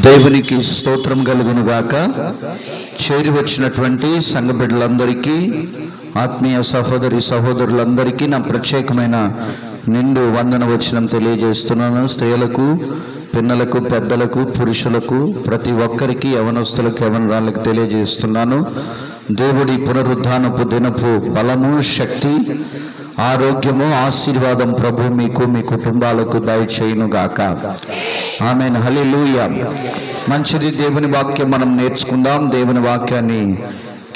దేవునికి స్తోత్రం కలుగును గాక. చేరి వచ్చినటువంటి సంఘ బిడ్డలందరికీ ఆత్మీయ సహోదరి సహోదరులందరికీ నా ప్రత్యేకమైన నిండు వందన వచనం తెలియజేస్తున్నాను. స్త్రీలకు పిన్నలకు పెద్దలకు పురుషులకు ప్రతి ఒక్కరికి యవనస్తులకు యవనరాళ్ళకి తెలియజేస్తున్నాను. దేవుడి పునరుద్ధానపు దినపు బలము శక్తి ఆరోగ్యము ఆశీర్వాదం ప్రభు మీకు మీ కుటుంబాలకు దయచేయునుగాక. ఆమె హలిలూయ మంచిది దేవుని వాక్యం మనం నేర్చుకుందాం. దేవుని వాక్యాన్ని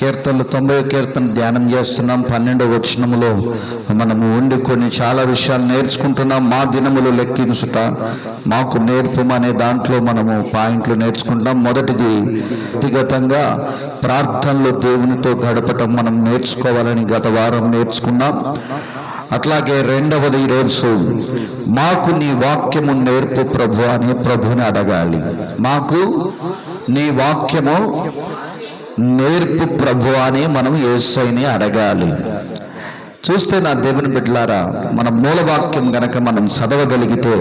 కీర్తనలు తొంభై కీర్తన ధ్యానం చేస్తున్నాం. పన్నెండవ వచనములో మనము ఉండి కొన్ని చాలా విషయాలు నేర్చుకుంటున్నాం. మా దినములు లెక్కించుట మాకు నేర్పం అనే దాంట్లో మనము పాయింట్లు నేర్చుకుంటాం మొదటిది వ్యక్తిగతంగా ప్రార్థనలో దేవునితో గడపటం మనం నేర్చుకోవాలని గత వారం నేర్చుకున్నాం. అట్లాగే రెండవది ఈరోజు మాకు నీ వాక్యము నేర్పు ప్రభు అని ప్రభుని అడగాలి. మాకు నీ వాక్యము నేర్పు ప్రభు అని మనం ఏసైని అడగాలి. చూస్తే నా దేవుని బిడ్డలారా మన మూలవాక్యం గనక మనం చదవగలిగితే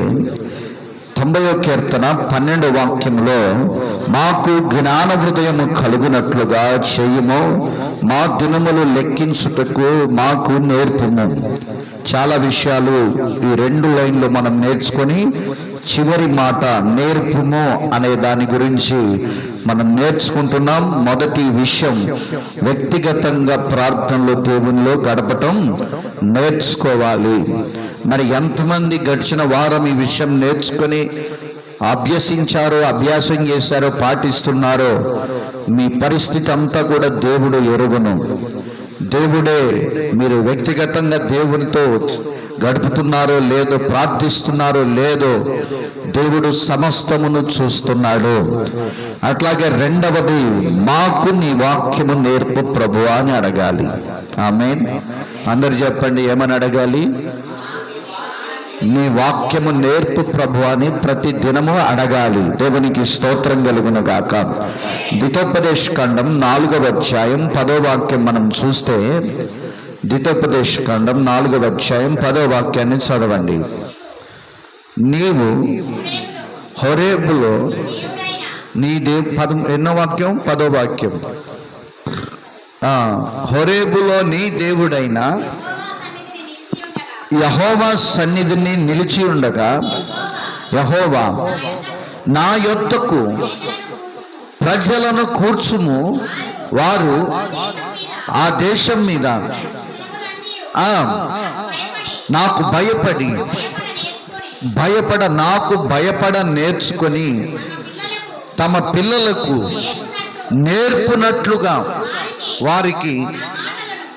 తొంభయో కీర్తన పన్నెండు వాక్యంలో మాకు జ్ఞాన హృదయము కలుగునట్లుగా చేయము మా దినములు లెక్కించుటకు మాకు నేర్పుము. చాలా విషయాలు ఈ రెండు లైన్లు మనం నేర్చుకొని చివరి మాట నేర్పుము అనే దాని గురించి మనం నేర్చుకుంటున్నాం. మొదటి విషయం వ్యక్తిగతంగా ప్రార్థనలో దేవునిలో గడపటం నేర్చుకోవాలి. మరి ఎంతమంది గడిచిన వారం ఈ విషయం నేర్చుకొని అభ్యసించారో అభ్యాసం చేశారో పాటిస్తున్నారో మీ పరిస్థితి అంతా కూడా దేవుడు ఎరుగును. దేవుడే మీరు వ్యక్తిగతంగా దేవునితో గడుపుతున్నారో లేదో ప్రార్థిస్తున్నారో లేదో దేవుడు సమస్తమును చూస్తున్నాడు. అట్లాగే రెండవది మాకు నీ వాక్యము నేర్పు ప్రభు అని అడగాలి. ఆమె అందరు చెప్పండి ఏమని అడగాలి? నీ వాక్యము నేర్పు ప్రభు అని ప్రతి దినము అడగాలి. దేవునికి స్తోత్రం కలుగును గాక దితోపదేశ ఖండం నాలుగవ అధ్యాయం పదో వాక్యం మనం చూస్తే దితోపదేశ ఖండం నాలుగవ అధ్యాయం పదో వాక్యాన్ని చదవండి. నీవు హొరేబులో నీ దేవ్ పదం ఎన్నో వాక్యం? పదో వాక్యం. హొరేబులో నీ దేవుడైన యహోవా సన్నిధిని నిలిచి ఉండగా యహోవా నా యొద్దకు ప్రజలను కూర్చుము. వారు ఆ దేశం మీద నాకు భయపడి భయపడ నాకు భయపడ నేర్చుకొని తమ పిల్లలకు నేర్పునట్లుగా వారికి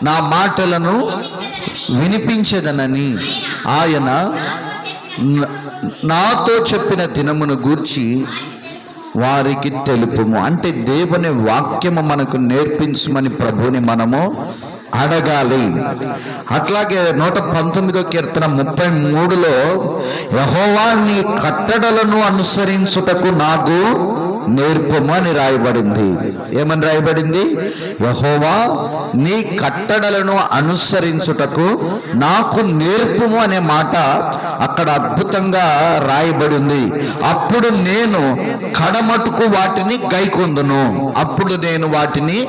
నా మాటలను వినిపించదనని ఆయన నాతో చెప్పిన దినమును గూర్చి వారికి తెలుపుము. అంటే దేవుని వాక్యము మనకు నేర్పించమని ప్రభుని మనము అడగాలి. అట్లాగే నూట పంతొమ్మిదో కీర్తన ముప్పై మూడులో యహోవా నీ కట్టడలను అనుసరించుటకు నాకు నేర్పము అని రాయబడింది. ఏమని రాయబడింది? యహోవా నీ కట్టడలను అనుసరించుటకు నాకు నేర్పుము అనే మాట అక్కడ అద్భుతంగా రాయబడి ఉంది. అప్పుడు నేను కడమటుకు వాటిని గైకొందును. అప్పుడు నేను వాటిని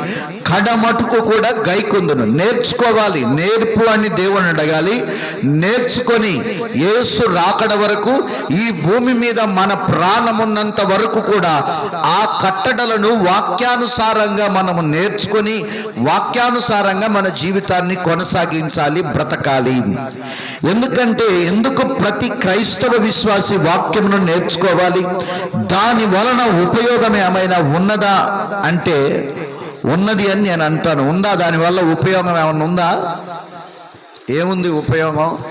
కడమటుకు కూడా గైకొందును. నేర్చుకోవాలి. నేర్పు అని దేవుని అడగాలి. నేర్చుకొని యేసు రాకడ వరకు ఈ భూమి మీద మన ప్రాణమున్నంత వరకు కూడా ఆ కట్టడలను వాక్యానుసారంగా మనము నేర్చుకొని వాక్యానుసారంగా మన జీవితాన్ని కొనసాగించాలి బ్రతకాలి. ఎందుకంటే ఎందుకు ప్రతి క్రైస్తవ విశ్వాసి వాక్యమును నేర్చుకోవాలి. దాని వలన ఉపయోగం ఏమైనా ఉన్నదా అంటే ఉన్నది అని నేను అంటాను. ఉందా? దానివల్ల ఉపయోగం ఏమన్నా ఉందా? ఏముంది ఉపయోగం?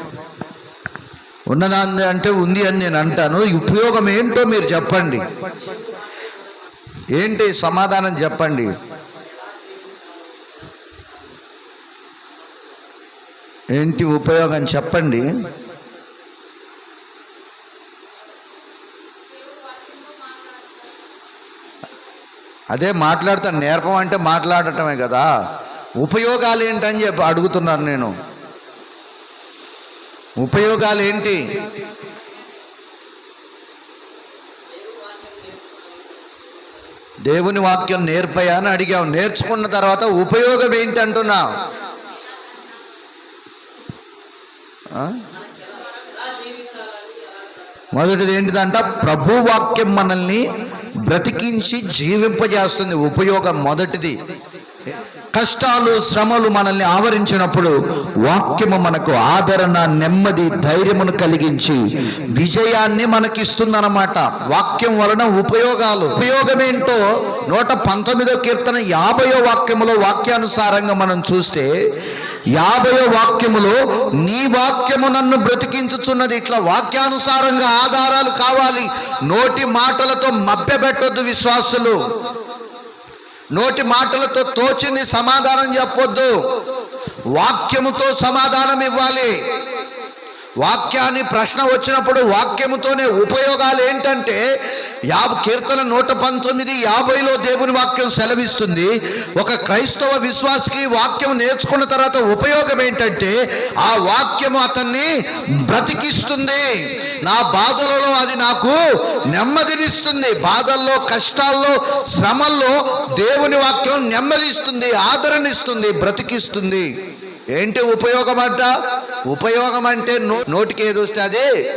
ఉన్నదా అంటే ఉంది అని నేను అంటాను. ఉపయోగం ఏంటో మీరు చెప్పండి. ఏంటి సమాధానం చెప్పండి. ఏంటి ఉపయోగం చెప్పండి. అదే మాట్లాడతాను నేర్పం అంటే మాట్లాడటమే కదా. ఉపయోగాలు ఏంటని చెప్పి అడుగుతున్నాను నేను. ఉపయోగాలు ఏంటి? దేవుని వాక్యం నేర్పయా అని అడిగావు. నేర్చుకున్న తర్వాత ఉపయోగం ఏంటి అంటున్నావు మొదటిది ఏంటిదంట? ప్రభు వాక్యం మనల్ని బ్రతికించి జీవింపజేస్తుంది ఉపయోగం మొదటిది. కష్టాలు శ్రమలు మనల్ని ఆవరించినప్పుడు వాక్యము మనకు ఆదరణ నెమ్మది ధైర్యమును కలిగించి విజయాన్ని మనకిస్తుందన్నమాట. వాక్యం వలన ఉపయోగాలు. ఉపయోగమేంటో నూట పంతొమ్మిదో కీర్తన యాభయో వాక్యములో వాక్యానుసారంగా మనం చూస్తే యాభయో వాక్యములో నీ వాక్యము నన్ను బ్రతికించుచున్నది. ఇట్లా వాక్యానుసారంగా ఆధారాలు కావాలి. నోటి మాటలతో మభ్యపెట్టొద్దు విశ్వాసులు. నోటి మాటలతో తోచింది సమాధానం చెప్పొద్దు. వాక్యముతో సమాధానం ఇవ్వాలి. వాక్యాన్ని ప్రశ్న వచ్చినప్పుడు వాక్యముతోనే ఉపయోగాలు ఏంటంటే యాభ కీర్తన నూట పంతొమ్మిది యాభైలో దేవుని వాక్యం సెలవిస్తుంది. ఒక క్రైస్తవ విశ్వాసకి వాక్యం నేర్చుకున్న తర్వాత ఉపయోగం ఏంటంటే ఆ వాక్యము అతన్ని బ్రతికిస్తుంది. నా బాధలలో అది నాకు నెమ్మదినిస్తుంది. బాధల్లో కష్టాల్లో శ్రమల్లో దేవుని వాక్యం నెమ్మదిస్తుంది ఆదరణిస్తుంది బ్రతికిస్తుంది. ఏంటి ఉపయోగం అంట? ఉపయోగం అంటే నో నోటికి ఏదొస్తే అదే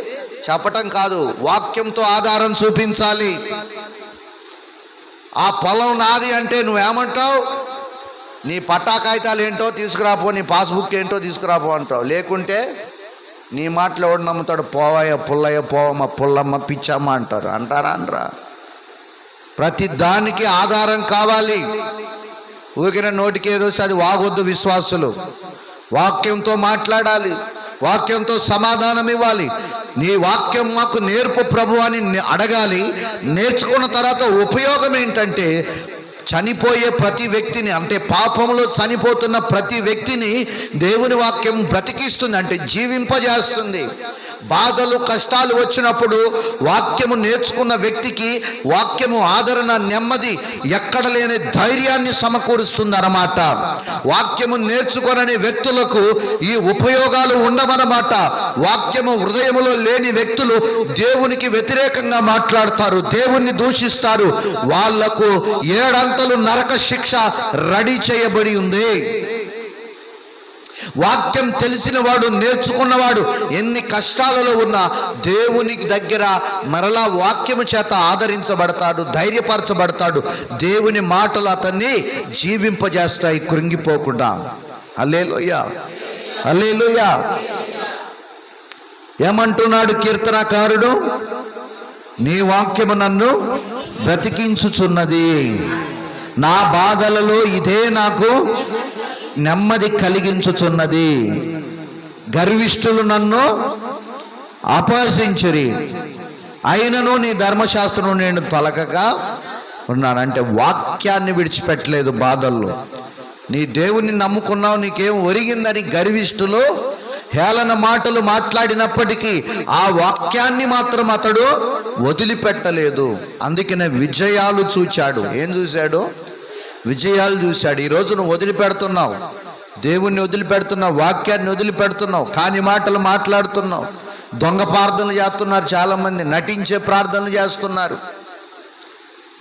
చెప్పటం కాదు వాక్యంతో ఆధారం చూపించాలి. ఆ పొలం నాది అంటే నువ్వేమంటావు? నీ పట్టా కాగితాలు ఏంటో తీసుకురాపో నీ పాస్బుక్ ఏంటో తీసుకురాపో అంటావు. లేకుంటే నీ మాటలు ఎవడు నమ్ముతాడు? పోవాయ పుల్లయ్య పోవమ్మ పుల్లమ్మ పిచ్చమ్మ అంటారు. అంటారా అనరా? ప్రతి దానికి ఆధారం కావాలి. ఊగిన నోటికి ఏదో వస్తే అది వాగొద్దు విశ్వాసులు. వాక్యంతో మాట్లాడాలి. వాక్యంతో సమాధానం ఇవ్వాలి. నీ వాక్యం మాకు నేర్పు ప్రభు అని అడగాలి. నేర్చుకున్న తర్వాత ఉపయోగం ఏంటంటే చనిపోయే ప్రతి వ్యక్తిని అంటే పాపంలో చనిపోతున్న ప్రతి వ్యక్తిని దేవుని వాక్యం బ్రతికిస్తుంది అంటే జీవింపజేస్తుంది. బాధలు కష్టాలు వచ్చినప్పుడు వాక్యము నేర్చుకున్న వ్యక్తికి వాక్యము ఆదరణ నెమ్మది ఎక్కడ లేని ధైర్యాన్ని సమకూరుస్తుంది అన్నమాట. వాక్యము నేర్చుకొనని వ్యక్తులకు ఈ ఉపయోగాలు ఉండవన్నమాట. వాక్యము హృదయములో లేని వ్యక్తులు దేవునికి వ్యతిరేకంగా మాట్లాడతారు దేవుణ్ణి దూషిస్తారు. వాళ్ళకు గంటలు నరక శిక్ష రెడీ చేయబడి ఉంది. వాక్యం తెలిసిన వాడు నేర్చుకున్నవాడు ఎన్ని కష్టాలలో ఉన్నా దేవుని దగ్గర మరలా వాక్యము చేత ఆదరించబడతాడు ధైర్యపరచబడతాడు. దేవుని మాటలు అతన్ని జీవింపజేస్తాయి కృంగిపోకుండా. అల్లేలోయ అల్లేలోయ ఏమంటున్నాడు కీర్తనకారుడు? నీ వాక్యము నన్ను బ్రతికించుచున్నది. నా బాధలలో ఇదే నాకు నెమ్మది కలిగించుచున్నది. గర్విష్ఠులు నన్ను అపహసించరి. అయినను నీ ధర్మశాస్త్రం నేను తొలగక ఉన్నానంటే వాక్యాన్ని విడిచిపెట్టలేదు బాధల్లో. నీ దేవుణ్ణి నమ్ముకున్నావు నీకేం ఒరిగిందని గర్విష్ఠులు హేళన మాటలు మాట్లాడినప్పటికీ ఆ వాక్యాన్ని మాత్రం అతడు వదిలిపెట్టలేదు. అందుకనే విజయాలు చూచాడు. ఏం చూశాడు? విజయాలు చూశాడు. ఈ రోజు నువ్వు వదిలిపెడుతున్నావు. దేవుణ్ణి వదిలిపెడుతున్నావు. వాక్యాన్ని వదిలిపెడుతున్నావు. కాని మాటలు మాట్లాడుతున్నావు. దొంగ ప్రార్థనలు చేస్తున్నారు చాలామంది. నటించే ప్రార్థనలు చేస్తున్నారు.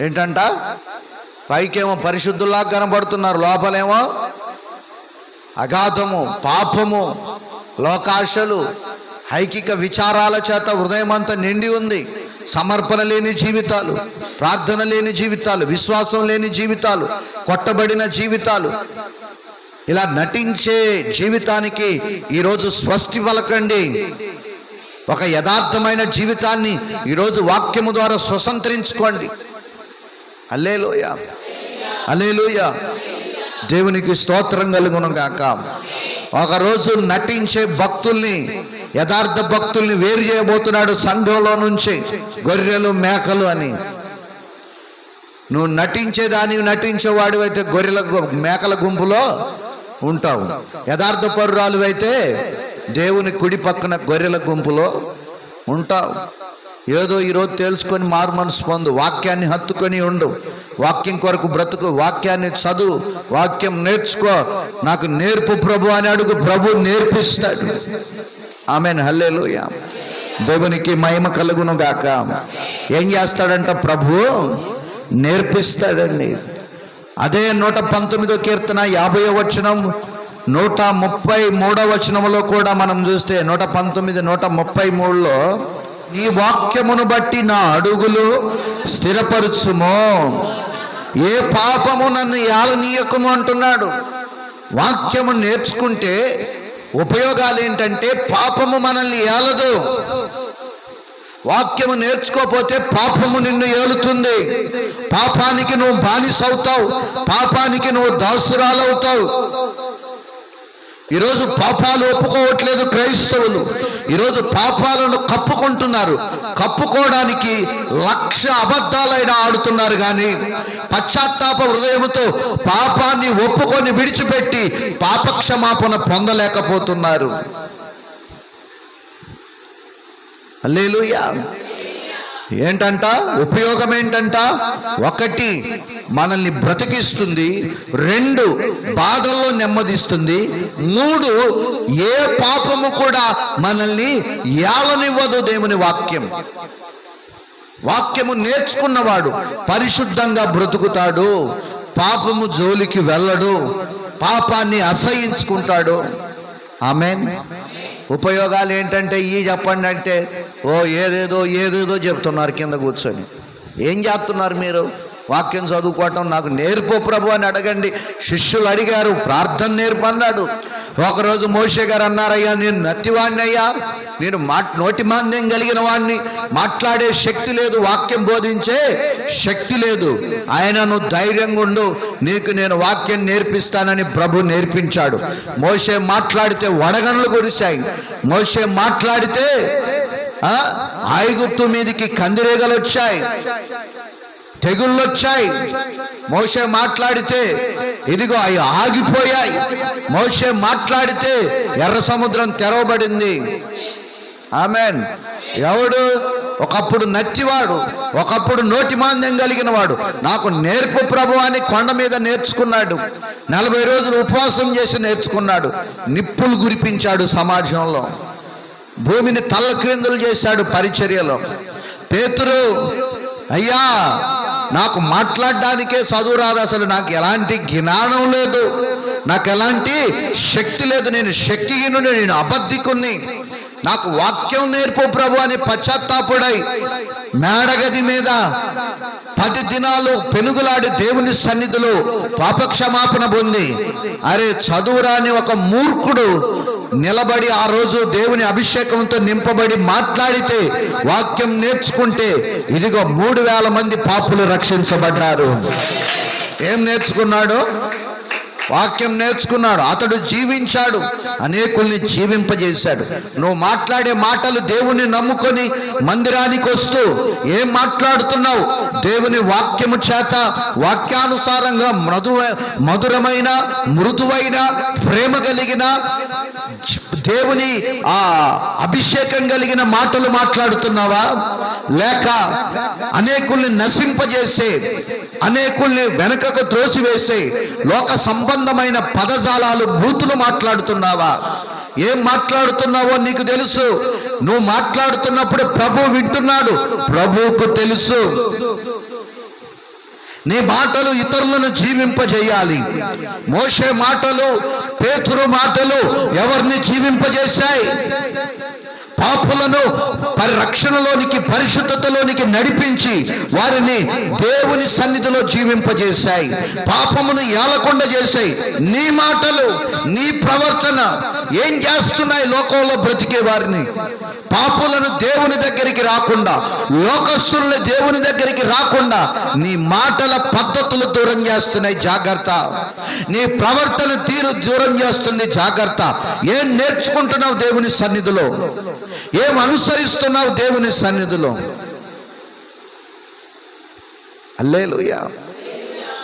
ఏంటంట? పైకేమో పరిశుద్ధుల్లా కనబడుతున్నారు. లోపలేమో అగాధము పాపము లోకాశలు ఐకిక విచారాల చేత హృదయం అంతా నిండి ఉంది. సమర్పణ లేని జీవితాలు ప్రార్థన లేని జీవితాలు విశ్వాసం లేని జీవితాలు కొట్టబడిన జీవితాలు. ఇలా నటించే జీవితానికి ఈరోజు స్వస్తి పలకండి. ఒక యథార్థమైన జీవితాన్ని ఈరోజు వాక్యము ద్వారా స్వతంత్రించుకోండి. అల్లేలోయ అల్లేలోయ దేవునికి స్తోత్రం కలుగును గాక. ఒకరోజు నటించే భక్తుల్ని యథార్థ భక్తుల్ని వేరు చేయబోతున్నాడు సంఘంలో నుంచి గొర్రెలు మేకలు అని. నువ్వు నటించేదానికి నటించేవాడు అయితే గొర్రెల మేకల గుంపులో ఉంటావు. యథార్థ పరురాలు అయితే దేవుని కుడి పక్కన గొర్రెల గుంపులో ఉంటావు. ఏదో ఈరోజు తెలుసుకొని మారు మనసు పొందు. వాక్యాన్ని హత్తుకొని ఉండు. వాక్యం కొరకు బ్రతుకు. వాక్యాన్ని చదువు. వాక్యం నేర్చుకో. నాకు నేర్పు ప్రభు అని అడుగు. ప్రభు నేర్పిస్తాడు. ఆమె హల్లేలుయ. దేవునికి మహిమ కలుగును గాక ఏం చేస్తాడంట ప్రభు? నేర్పిస్తాడండి. అదే నూట పంతొమ్మిదో కీర్తన యాభై వచనం నూట ముప్పై మూడో వచనంలో కూడా మనం చూస్తే నూట పంతొమ్మిది నూట ముప్పై మూడులో నీ వాక్యమును బట్టి నా అడుగులు స్థిరపరుచుము. ఏ పాపము నన్ను ఏలనీయకము అంటున్నాడు. వాక్యము నేర్చుకుంటే ఉపయోగాలు ఏంటంటే పాపము మనల్ని ఏలదు. వాక్యము నేర్చుకోపోతే పాపము నిన్ను ఏలుతుంది. పాపానికి నువ్వు బానిసవుతావు. పాపానికి నువ్వు దాసురాలవుతావు. ఈరోజు పాపాలు ఒప్పుకోవట్లేదు క్రైస్తవులు. ఈరోజు పాపాలను కప్పుకుంటున్నారు. కప్పుకోవడానికి లక్ష అబద్ధాలైన ఆడుతున్నారు కానీ పశ్చాత్తాప హృదయముతో పాపాన్ని ఒప్పుకొని విడిచిపెట్టి పాపక్షమాపణ పొందలేకపోతున్నారు. అల్లేలుయా ఏంటంట? ఉపయోగం ఏంటంట ఒకటి మనల్ని బ్రతికిస్తుంది రెండు బాధల్లో నెమ్మదిస్తుంది మూడు ఏ పాపము కూడా మనల్ని ఏలనివ్వదు దేవుని వాక్యం. వాక్యము నేర్చుకున్నవాడు పరిశుద్ధంగా బ్రతుకుతాడు పాపము జోలికి వెళ్ళడు పాపాన్ని అసహించుకుంటాడు. ఆమెన్. ఉపయోగాలు ఏంటంటే ఈ చెప్పండి అంటే ఓ ఏదేదో ఏదేదో చెప్తున్నారు కింద కూర్చొని. ఏం చేస్తున్నారు మీరు? వాక్యం చదువుకోవటం నాకు నేర్పు ప్రభు అని అడగండి. శిష్యులు అడిగారు ప్రార్థన నేర్పు అన్నాడు. ఒకరోజు మోషే గారు అన్నారయ్యా నేను నత్తివాడిని అయ్యా నేను మా నోటి మాంద్యం కలిగిన వాడిని మాట్లాడే శక్తి లేదు వాక్యం బోధించే శక్తి లేదు. ఆయనను ధైర్యంగా ఉండు నీకు నేను వాక్యం నేర్పిస్తానని ప్రభు నేర్పించాడు. మోషే మాట్లాడితే వడగనులు కురిశాయి. మోషే మాట్లాడితే ఐగుప్తు మీదికి కందిరేగలు వచ్చాయి. తెగుళ్ళు వచ్చాయి. మోసే మాట్లాడితే ఇదిగో అవి ఆగిపోయాయి. మోసే మాట్లాడితే ఎర్ర సముద్రం తెరవబడింది. ఆమెన్. ఎవడు? ఒకప్పుడు నత్తివాడు ఒకప్పుడు నోటి మాంద్యం కలిగిన వాడు. నాకు నేర్పు ప్రభు అని కొండ మీద నేర్చుకున్నాడు. నలభై రోజులు ఉపవాసం చేసి నేర్చుకున్నాడు. నిప్పులు గురిపించాడు సమాజంలో. భూమిని తల్లక్రిందులు చేశాడు పరిచర్యలో. పేతురు అయ్యా నాకు మాట్లాడడానికే చదువు రాదు అసలు. నాకు ఎలాంటి జ్ఞానం లేదు. నాకు ఎలాంటి శక్తి లేదు. నేను శక్తిహీనుని నేను అబద్ధికుని నాకు వాక్యం నేర్పు ప్రభు అని పశ్చాత్తాపుడై మేడగది మీద పది దినాలు పెనుగులాడి దేవుని సన్నిధిలో పాపక్షమాపణ పొంది అరే చదువురాని ఒక మూర్ఖుడు నిలబడి ఆ రోజు దేవుని అభిషేకంతో నింపబడి మాట్లాడితే వాక్యం నేర్చుకుంటే ఇదిగో మూడు వేల మంది పాపులు రక్షించబడ్డారు. ఏం నేర్చుకున్నాడు? వాక్యం నేర్చుకున్నాడు. అతడు జీవించాడు. అనేకుల్ని జీవింపజేశాడు. నువ్వు మాట్లాడే మాటలు దేవుని నమ్ముకొని మందిరానికి వస్తూ ఏం మాట్లాడుతున్నావు? దేవుని వాక్యము చేత వాక్యానుసారంగా మృదు మధురమైన మృదువైన ప్రేమ కలిగిన దేవుని ఆ అభిషేకం కలిగిన మాటలు మాట్లాడుతున్నావా? లేక అనేకుల్ని నశింపజేసే అనేకుల్ని వెనకకు త్రోసివేసే లోక సంబంధమైన పదజాలాలు బూతులు మాట్లాడుతున్నావా? ఏం మాట్లాడుతున్నావో నీకు తెలుసు. నువ్వు మాట్లాడుతున్నప్పుడు ప్రభు వింటున్నాడు. ప్రభువుకు తెలుసు. నీ మాటలు ఇతరులను జీవింపజేయాలి. మోసే మాటలు పేతురు మాటలు ఎవరిని జీవింపజేశాయి? పాపులను పరిరక్షణలోనికి పరిశుద్ధతలోనికి నడిపించి వారిని దేవుని సన్నిధిలో జీవింపజేశాయి. పాపమును ఏలకుండా చేశాయి. నీ మాటలు నీ ప్రవర్తన ఏం చేస్తున్నాయి? లోకంలో బ్రతికే వారిని. పాపులను దేవుని దగ్గరికి రాకుండా లోకస్తుల్ని దేవుని దగ్గరికి రాకుండా నీ మాటల పద్ధతులు దూరం చేస్తున్నాయి. జాగ్రత్త. నీ ప్రవర్తన తీరు దూరం చేస్తుంది. జాగ్రత్త. ఏం నేర్చుకుంటున్నావు దేవుని సన్నిధిలో? ఏం అనుసరిస్తున్నావు దేవుని సన్నిధిలో? అల్లేలుయా.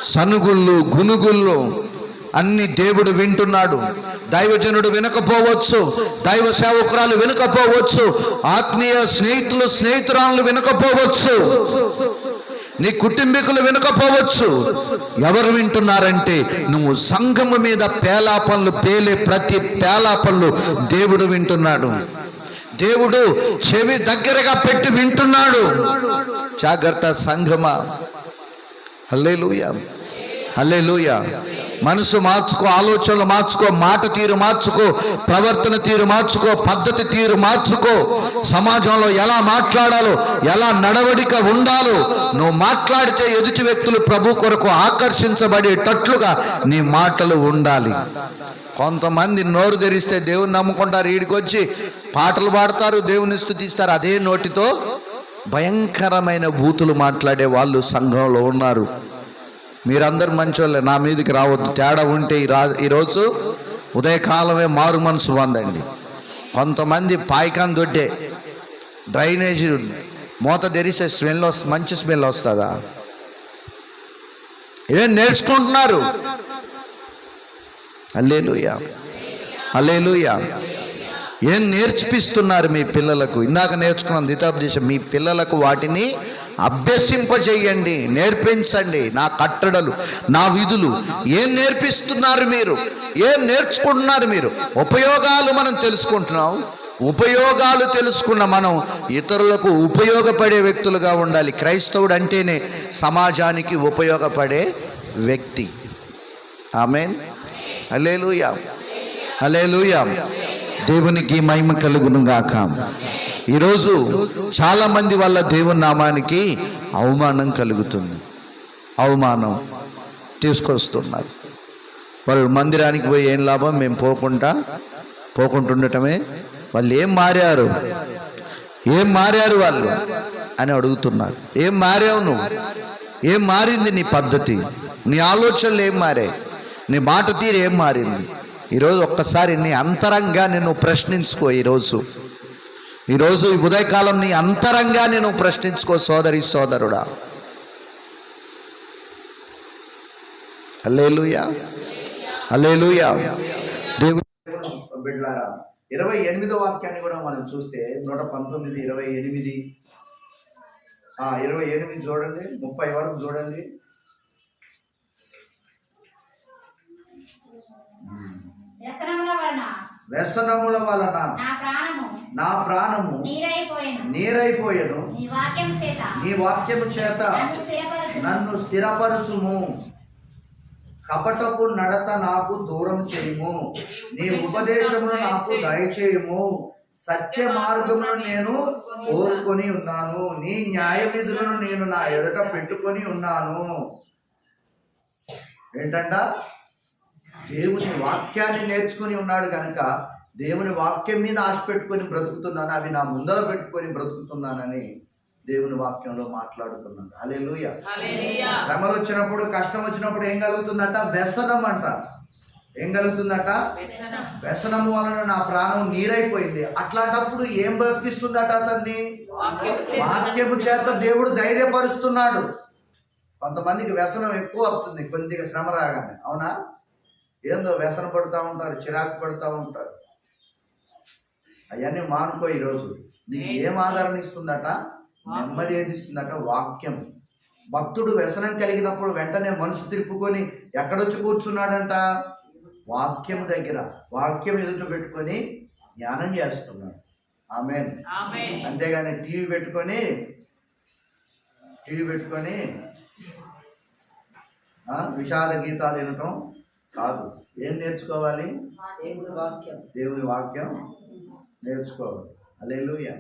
సనుగుళ్ళు గునుగుళ్ళు అన్ని దేవుడు వింటున్నాడు. దైవజనుడు వినకపోవచ్చు దైవ సేవకురాలు వినకపోవచ్చు ఆత్మీయ స్నేహితులు స్నేహితురాలు వినకపోవచ్చు నీ కుటుంబీకులు వినకపోవచ్చు. ఎవరు వింటున్నారంటే నువ్వు సంఘము మీద పేలాపనలు పేలే ప్రతి పేలాపనలు దేవుడు వింటున్నాడు. దేవుడు చెవి దగ్గరగా పెట్టి వింటున్నాడు. జాగ్రత్త సంఘమా. హల్లే లూయ మనసు మార్చుకో ఆలోచనలు మార్చుకో మాట తీరు మార్చుకో ప్రవర్తన తీరు మార్చుకో పద్ధతి తీరు మార్చుకో. సమాజంలో ఎలా మాట్లాడాలో ఎలా నడవడిక ఉండాలో నువ్వు మాట్లాడితే ఎదుటి వ్యక్తులు ప్రభు కొరకు ఆకర్షించబడేటట్లుగా నీ మాటలు ఉండాలి. కొంతమంది నోరు తెరిస్తే దేవుని నమ్ముకుంటారు. వీడికి వచ్చి పాటలు పాడతారు దేవుని స్థుతిస్తారు అదే నోటితో భయంకరమైన బూతులు మాట్లాడే వాళ్ళు సంఘంలో ఉన్నారు. మీరందరు మంచోళ్ళే నా మీదకి రావద్దు. తేడా ఉంటే ఈ రా ఈరోజు ఉదయకాలమే మారు మనసు పొందండి. కొంతమంది పాయికాన్ దొడ్డే డ్రైనేజీ మూత తెరిసే స్మెల్ వస్తుంది మంచి స్మెల్ వస్తుందా? ఏం నేర్చుకుంటున్నారు? అల్లేలుయా. అల్లేలుయా. ఏం నేర్చిపిస్తున్నారు మీ పిల్లలకు? ఇందాక నేర్చుకున్నాం ద్వితాపదేశం. మీ పిల్లలకు వాటిని అభ్యసింపజేయండి నేర్పించండి. నా కట్టడలు నా విధులు ఏం నేర్పిస్తున్నారు మీరు? ఏం నేర్చుకుంటున్నారు మీరు? ఉపయోగాలు మనం తెలుసుకుంటున్నాం. ఉపయోగాలు తెలుసుకున్న మనం ఇతరులకు ఉపయోగపడే వ్యక్తులుగా ఉండాలి. క్రైస్తవుడు అంటేనే సమాజానికి ఉపయోగపడే వ్యక్తి. ఆమెన్. హలేలుయా హలేలుయా దేవునికి మహిమ కలుగును గాక. ఈరోజు చాలామంది వాళ్ళ దేవుని నామానికి అవమానం కలుగుతుంది. అవమానం తీసుకొస్తున్నారు. వాళ్ళు మందిరానికి పోయి ఏం లాభం? మేము పోకుండా పోకుంటుండటమే. వాళ్ళు ఏం మారారు? ఏం మారారు వాళ్ళు? అని అడుగుతున్నారు. ఏం మారావు నువ్వు? ఏం మారింది నీ పద్ధతి? నీ ఆలోచనలు ఏం మారాయి? నీ మాట తీరు ఏం మారింది? ఈరోజు ఒక్కసారి నీ అంతరంగా నేను ప్రశ్నించుకో ఈరోజు. ఈరోజు ఈ ఉదయకాలం నీ అంతరంగా నేను ప్రశ్నించుకో సోదరి సోదరుడా. అల్లేలుయా అల్లేలుయా దేవుడు బిడ్లారా ఇరవై ఎనిమిదో వాక్యాన్ని కూడా మనం చూస్తే నూట పంతొమ్మిది ఇరవై ఎనిమిది. ఇరవై ఎనిమిది చూడండి ముప్పై వరకు చూడండి. వ్యసనముల వలన నా ప్రాణము నీరైపోయాను. నీ వాక్యము చేత నన్ను స్థిరపరచుము. కపటపు నడత నాకు దూరం చేయుము. నీ ఉపదేశమును నాకు దయచేయము. సత్య మార్గమును నేను కోరుకొని ఉన్నాను. నీ న్యాయ విధులను నేను నా ఎదుట పెట్టుకొని ఉన్నాను. ఏంటంట? దేవుని వాక్యాన్ని నేర్చుకుని ఉన్నాడు కనుక దేవుని వాక్యం మీద ఆశ పెట్టుకొని బ్రతుకుతున్నాను అవి నా ముందర పెట్టుకొని బ్రతుకుతున్నానని దేవుని వాక్యంలో మాట్లాడుతున్నాను అలెలుయ శ్రమలు వచ్చినప్పుడు కష్టం వచ్చినప్పుడు ఏం కలుగుతుందట? వ్యసనం అంట. ఏం కలుగుతుందట? వ్యసనము వలన నా ప్రాణం నీరైపోయింది. అట్లాంటప్పుడు ఏం బ్రతికిస్తుందట అతన్ని? వాక్యము చేత దేవుడు ధైర్యపరుస్తున్నాడు. కొంతమందికి వ్యసనం ఎక్కువ అవుతుంది కొద్దిగా శ్రమ రాగానే. అవునా? ఏందో వ్యసన పడుతూ ఉంటారు చిరాకు పడుతూ ఉంటారు. అవన్నీ మానుకో ఈరోజు. నీకు ఏం ఆదరణ ఇస్తుందట? నెమ్మది ఏది ఇస్తుందట? వాక్యం. భక్తుడు వ్యసనం కలిగినప్పుడు వెంటనే మనసు తిప్పుకొని ఎక్కడొచ్చి కూర్చున్నాడంట? వాక్యం దగ్గర. వాక్యం ఎదుట పెట్టుకొని ధ్యానం చేస్తున్నాడు. ఆమె అంతేగాని టీవీ పెట్టుకొని టీవీ పెట్టుకొని విషాద గీతాలు వినటం కాదు. ఏం నేర్చుకోవాలి? దేవుని వాక్యం. నేర్చుకోవాలి. అలెలుయ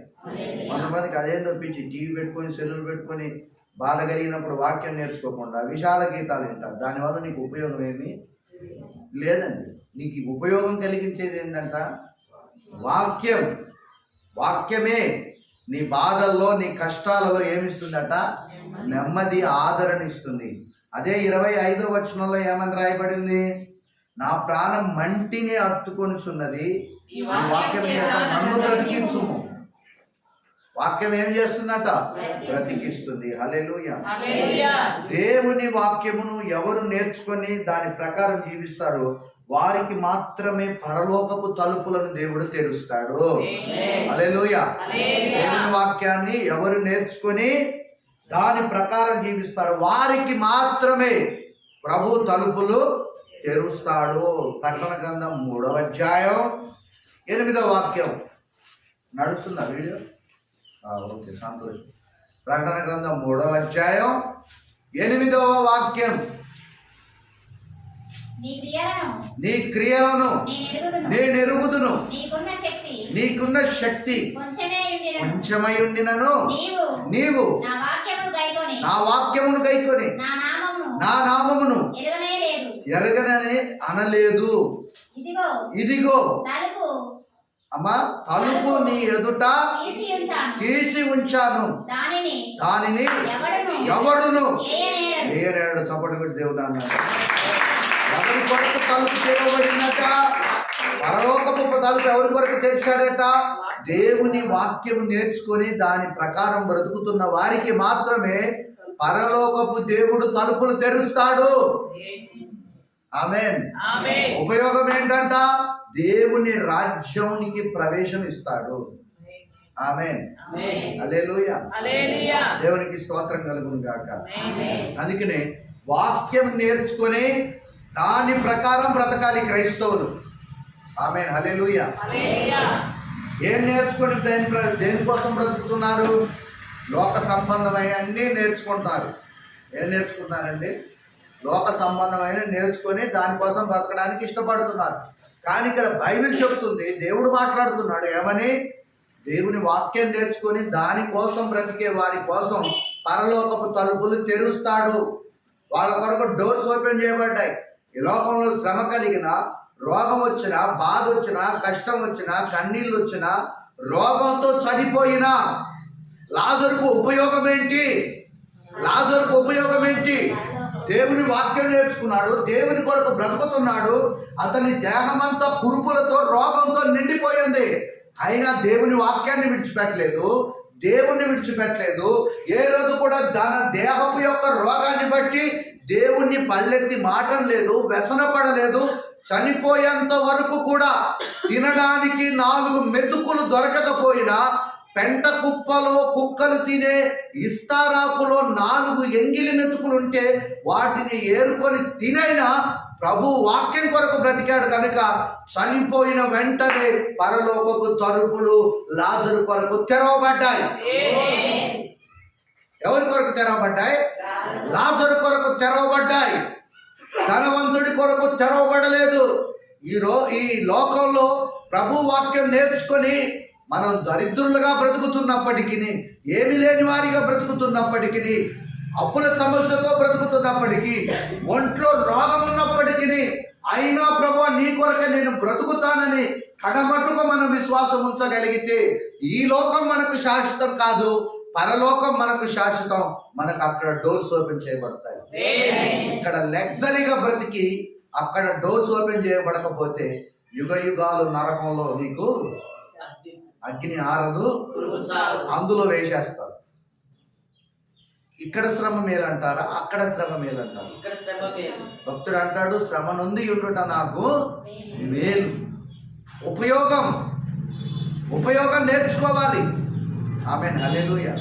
కొంతమందికి అదేం తప్పించి టీవీ పెట్టుకొని సెల్లులు పెట్టుకొని బాధ కలిగినప్పుడు వాక్యం నేర్చుకోకుండా విషాద గీతాలు వింటారు. దానివల్ల నీకు ఉపయోగం ఏమి? లేదండి. నీకు ఉపయోగం కలిగించేది ఏంటంట వాక్యం. వాక్యమే నీ బాధల్లో నీ కష్టాలలో ఏమిస్తుందట? నెమ్మది ఆదరణ ఇస్తుంది. అదే ఇరవై ఐదో వచనంలో ఏమని రాయబడింది? నా ప్రాణం మంటిని అట్టుకొనిచున్నది ఈ వాక్యం చేత నన్ను బ్రతికించుము. వాక్యం ఏం చేస్తుందట? బ్రతికిస్తుంది. హల్లెలూయా. దేవుని వాక్యమును ఎవరు నేర్చుకొని దాని ప్రకారం జీవిస్తారో వారికి మాత్రమే పరలోకపు తలుపులను దేవుడు తెరుస్తాడు. హల్లెలూయా. దేవుని వాక్యాన్ని ఎవరు నేర్చుకొని దాని ప్రకారం జీవిస్తాడు. వారికి మాత్రమే ప్రభు తలుపులు తెరుస్తాడు. ప్రకటన గ్రంథం మూడవ అధ్యాయం ఎనిమిదవ వాక్యం. నడుస్తుందా వీడియో? ఓకే సంతోషం. ప్రకటన గ్రంథం మూడవ అధ్యాయం ఎనిమిదవ వాక్యం. నీ క్రియలను నేను ఎరుగుదును. నేను ఎరుగుదును నీకున్న శక్తి కొంచెమే ఉండినను. నీవు నా వాక్యమును గైకొని నా నామమును ఎరగనని అనలేదు. ఇదిగో అమ్మా తలుపు నీ ఎదుట తీసి ఉంచాను. దానిని ఎవడును ఏయనేరడు. ఏరేడు చప్పటి కొట్టి దేవుడు అన్నాడు ఎవరి కొరకు తలుపు తెరవబడిందట పరలోకపు తలుపు ఎవరి కొరకు తెరిచాడట? దేవుని వాక్యం నేర్చుకొని దాని ప్రకారం బ్రతుకుతున్న వారికి మాత్రమే పరలోకపు దేవుడు తలుపులు తెరుస్తాడు. ఆమెన్. ఉపయోగం ఏంటంట? దేవుని రాజ్యానికి ప్రవేశం ఇస్తాడు. ఆమెన్. అలెలుయ దేవునికి స్తోత్రం కలుగును గాక. అందుకనే వాక్యం నేర్చుకొని దాని ప్రకారం బ్రతకాలి క్రైస్తవులు. ఆమె హలెలుయ ఏం నేర్చుకొని దేని ప్ర- దేనికోసం బ్రతుకుతున్నారు? లోక సంబంధమైన అన్నీ నేర్చుకుంటారు. ఏం నేర్చుకుంటారండి? లోక సంబంధమైన నేర్చుకొని దానికోసం బ్రతకడానికి ఇష్టపడుతున్నారు. కానీ ఇక్కడ బైబిల్ చెప్తుంది దేవుడు మాట్లాడుతున్నాడు ఏమని? దేవుని వాక్యం నేర్చుకొని దానికోసం బ్రతికే వారి కోసం పరలోకపు తలుపులు తెరుస్తాడు. వాళ్ళ కొరకు డోర్స్ ఓపెన్ చేయబడ్డాయి. ఈ లోకంలో శ్రమ కలిగిన రోగం వచ్చినా బాధ వచ్చినా కష్టం వచ్చినా కన్నీళ్ళు వచ్చినా రోగంతో చనిపోయినా లాజరుకు ఉపయోగం ఏంటి? లాజరుకు ఉపయోగం ఏంటి? దేవుని వాక్యం నేర్చుకున్నాడు దేవుని కొరకు బ్రతుకుతున్నాడు అతని దేహమంతా కురుపులతో రోగంతో నిండిపోయింది. అయినా దేవుని వాక్యాన్ని విడిచిపెట్టలేదు. దేవుణ్ణి విడిచిపెట్టలేదు. ఏ రోజు కూడా తన దేహపు యొక్క రోగాన్ని బట్టి దేవుణ్ణి పల్లెత్తి మాటం లేదు వ్యసన పడలేదు. చనిపోయేంత వరకు కూడా తినడానికి నాలుగు మెతుకులు దొరకకపోయినా పెంట కుప్పలో కుక్కలు తినే ఇస్తారాకులో నాలుగు ఎంగిలి మెతుకులు ఉంటే వాటిని ఏరుకొని తినైనా ప్రభు వాక్యం కొరకు బ్రతికాడు కనుక చనిపోయిన వెంటనే పరలోకపు తలుపులు లాజరు కొరకు తెరవబడ్డాయి. ఎవరి కొరకు తెరవబడ్డాయి? లాజరు కొరకు తెరవబడ్డాయి. ధనవంతుడి కొరకు తెరవబడలేదు. ఈ రో ఈ లోకంలో ప్రభు వాక్యం నేర్చుకొని మనం దరిద్రులుగా బ్రతుకుతున్నప్పటికీ ఏమి లేని వారిగా బ్రతుకుతున్నప్పటికీ అప్పుల సమస్యతో బ్రతుకుతున్నప్పటికీ ఒంట్లో రోగం ఉన్నప్పటికీ అయినా ప్రభు నీ కొరకే నేను బ్రతుకుతానని కడమట్టుగా మనం విశ్వాసం ఉంచగలిగితే ఈ లోకం మనకు శాశ్వతం కాదు పరలోకం మనకు శాశ్వతం. మనకు అక్కడ డోర్స్ ఓపెన్ చేయబడతాయి. ఇక్కడ లగ్జరీగా బ్రతికి అక్కడ డోర్స్ ఓపెన్ చేయబడకపోతే యుగ యుగాలు నరకంలో నీకు అగ్ని. ఆరదు అందులో వేసేస్తారు. ఇక్కడ శ్రమ మేలంటారా? అక్కడ శ్రమ మేలంటారా? ఇక్కడ శ్రమ వేరు భక్తుడు అంటాడు శ్రమ నుండి ఉండుట నాకు మేలు. ఉపయోగం. ఉపయోగం నేర్చుకోవాలి. ఆమె హల్లెలూయా.